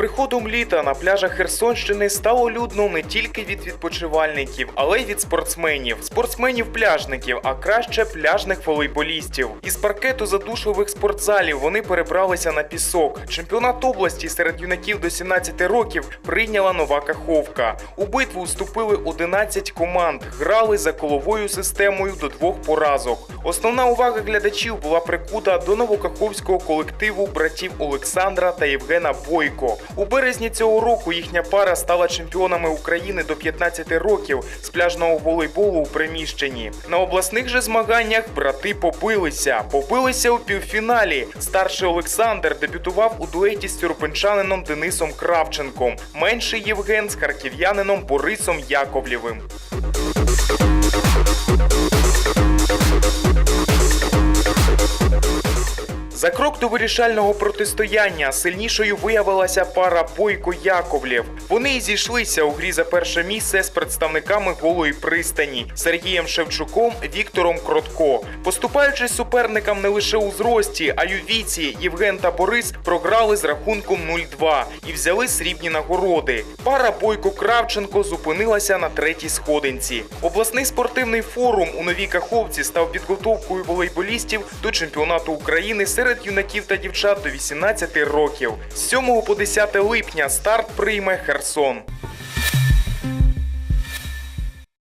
приходом літа на пляжах Херсонщини стало людно не тільки від відпочивальників, але й від спортсменів, спортсменів-пляжників, а краще пляжних волейболістів. Із паркету задушливих спортзалів вони перебралися на пісок. Чемпіонат області серед юнаків до 17 років прийняла нова Каховка. У битву вступили 11 команд, грали за коловою системою до двох поразок. Основна увага глядачів була прикута до новокаховського колективу братів Олександра та Євгена Бойко. У березні цього року їхня пара стала чемпіонами України до 15 років з пляжного волейболу у приміщенні. На обласних же змаганнях брати побилися. Побилися у півфіналі. Старший Олександр дебютував у дуеті з тюрпенчанином Денисом Кравченком. Менший Євген з харків'янином Борисом Яковлєвим. За крок до вирішального протистояння сильнішою виявилася пара Бойко Яковлєв. Вони і зійшлися у грі за перше місце з представниками голої пристані Сергієм Шевчуком, Віктором Кротко. Поступаючись суперникам не лише у зрості, а й у віці, Євген та Борис програли з рахунком 0-2 і взяли срібні нагороди. Пара Бойко Кравченко зупинилася на третій сходинці. Обласний спортивний форум у новій Каховці став підготовкою волейболістів до чемпіонату України серед юнаків та дівчат до 18 років. З 7 по 10 липня старт прийме Херсон.